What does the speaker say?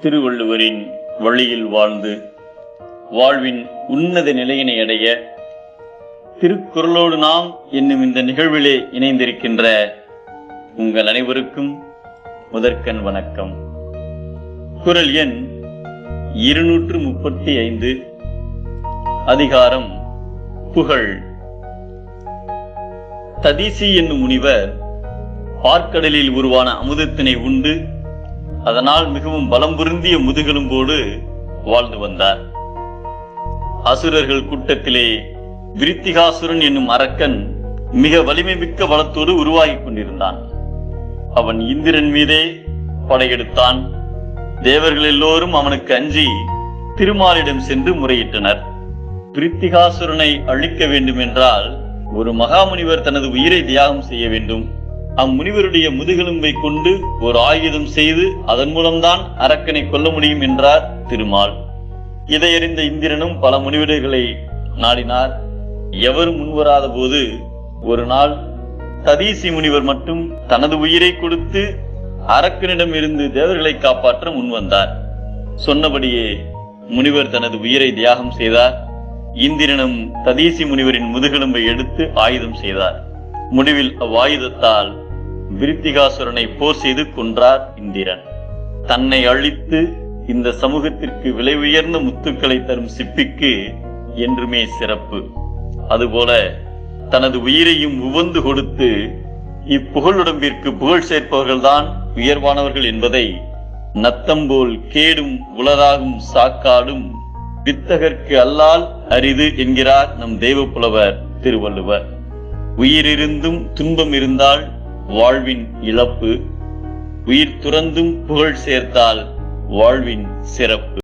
திருவள்ளுவரின் வழியில் வாழ்ந்து வாழ்வின் உன்னத நிலையினை அடைய திருக்குறளோடு நாம் என்னும் இந்த நிகழ்விலே இணைந்திருக்கின்ற உங்கள் அனைவருக்கும் முதற்கண் வணக்கம். குரல் எண் இருநூற்று முப்பத்தி ஐந்து. அதிகாரம் புகழ். ததீசி என்னும் முனிவர் பார்க்கடலில் உருவான அமுதத்தினை உண்டு அதனால் மிகவும் பலம் பொருந்திய முதுகெலும்போடு வாழ்ந்து வந்தார். அசுரர்கள் கூட்டத்திலே விருத்திகாசுரன் என்னும் அரக்கன் மிக வலிமை மிக்க பலத்தோடு உருவாகிக் கொண்டிருந்தான். அவன் இந்திரன் மீதே படையெடுத்தான். தேவர்கள் எல்லோரும் அவனுக்கு அஞ்சி திருமாலிடம் சென்று முறையிட்டனர். பிரித்திகாசுரனை அழிக்க வேண்டும் என்றால் ஒரு மகாமுனிவர் தனது உயிரை தியாகம் செய்ய வேண்டும். அம்முனிவருடைய முதுகெலும்பை கொண்டு ஒரு ஆயுதம் செய்து அதன் மூலம்தான் அரக்கனை கொல்ல முடியும் என்றார் திருமால். இதை அறிந்த இந்திரனும் பல முனிவர்களை நாடினார். எவரும் முன்வராத போது ஒரு நாள் ததீசி முனிவர் மட்டும் தனது உயிரை கொடுத்து அரக்கனிடம் இருந்து தேவர்களை காப்பாற்ற முன்வந்தார் சொன்னபடியே முனிவர் தனது உயிரை தியாகம் செய்தார். இந்திரனும் ததீசி முனிவரின் முதுகெலும்பை எடுத்து ஆயுதம் செய்தார். முடிவில் அவ்வாயுதத்தால் விருத்திகாசுரனை போர் செய்து கொன்றார் இந்திரன். தன்னை அழித்து இந்த சமூகத்திற்கு விலை உயர்ந்த முத்துக்களை தரும் சிப்பிக்கு என்றுமே சிறப்பு. அதுபோல தனது உயிரையும் உவந்து கொடுத்து இப்புகழுடம்பிற்கு புகழ் சேர்ப்பவர்கள்தான் உயர்வானவர்கள் என்பதை நத்தம்போல் கேடும் உலராகும் சாக்காடும் வித்தகர்க்கு அல்லால் அரிது என்கிறார் நம் தெய்வ புலவர் திருவள்ளுவர். உயிரிருந்தும் துன்பம் இருந்தால் வாழ்வின் இழப்பு உயிர் துறந்தும் புகழ் சேர்த்தால் வாழ்வின் சிறப்பு.